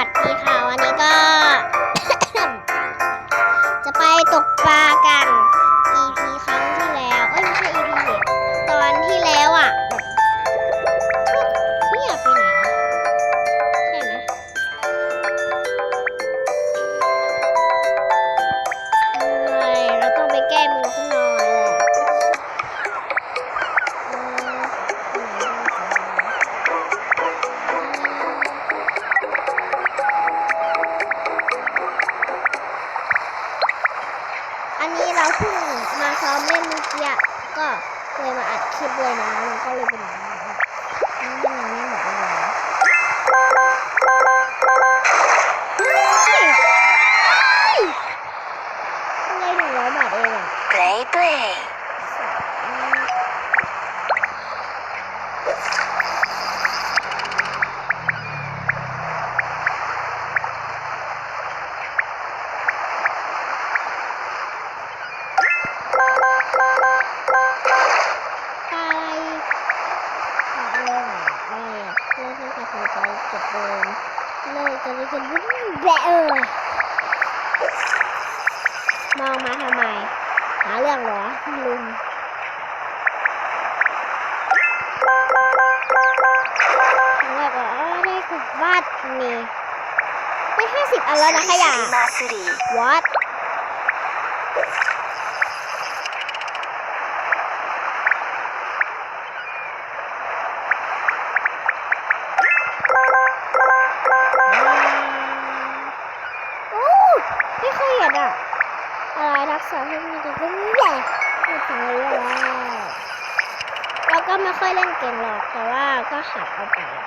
วัสดีค่ะ นี้เราเพิ่งมาซ้อมเล่นเมื่อกี้ก็เลยมาอัดคลิปเลยนะมันก็เลยเป็นอย่างนี้ คุยไปจบเดิมเลยจะได้กันวุ่นแบะเออมองมาทำไม หาเรื่องเหรอลุงครั้งแรกก็อ๋อได้ขุดวาดนี่ได้ห้าสิบอันแล้วนะขยะ祭り อะไรทักษะที่มีแต่ก็นี่แหละไม่ถึงเลยแล้วเราก็ไม่ค่อยเล่นเก่งหรอกแต่ว่าก็หัดเอาไปอะ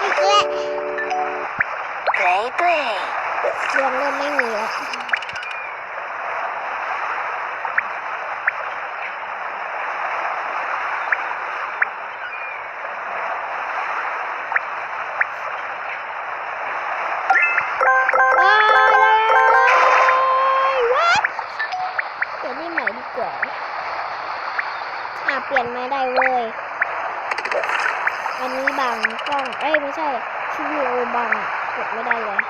อีกแล้ว Play Play เรื่องเริ่มไม่มีแล้ว งกล้อง เอ้ยไม่ใช่ชิวิโอบังกดไม่ได้เลย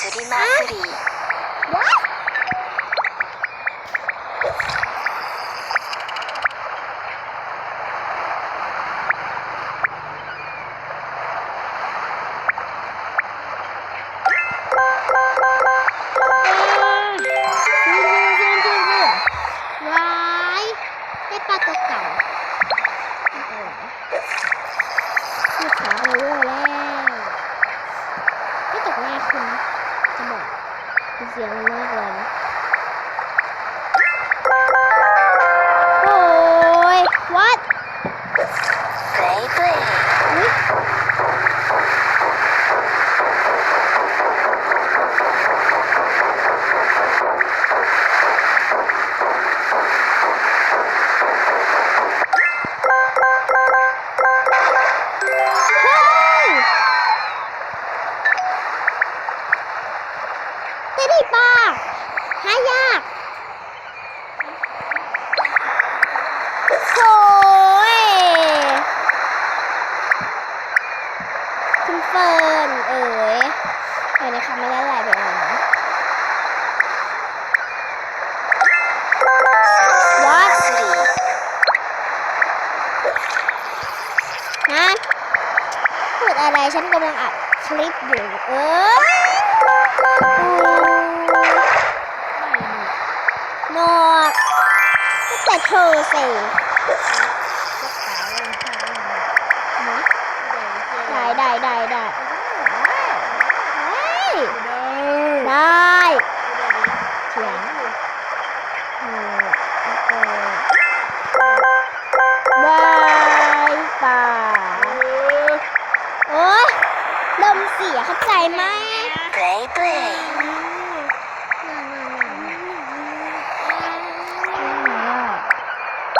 สริมาสรี เด้ดิปลาหายากโอยคุณเฟิร์นเอ๋ยเดี๋ยวนะคะมาเล่นอะไรไปอ่านนะ What 祭りนะพูดอะไรฉันกำลังอัดคลิปอยู่เออ เธอสิได้ได้ได้ได้ได้ได้เถียงบายป่าโอ้ยลมเสียเข้าใจไหม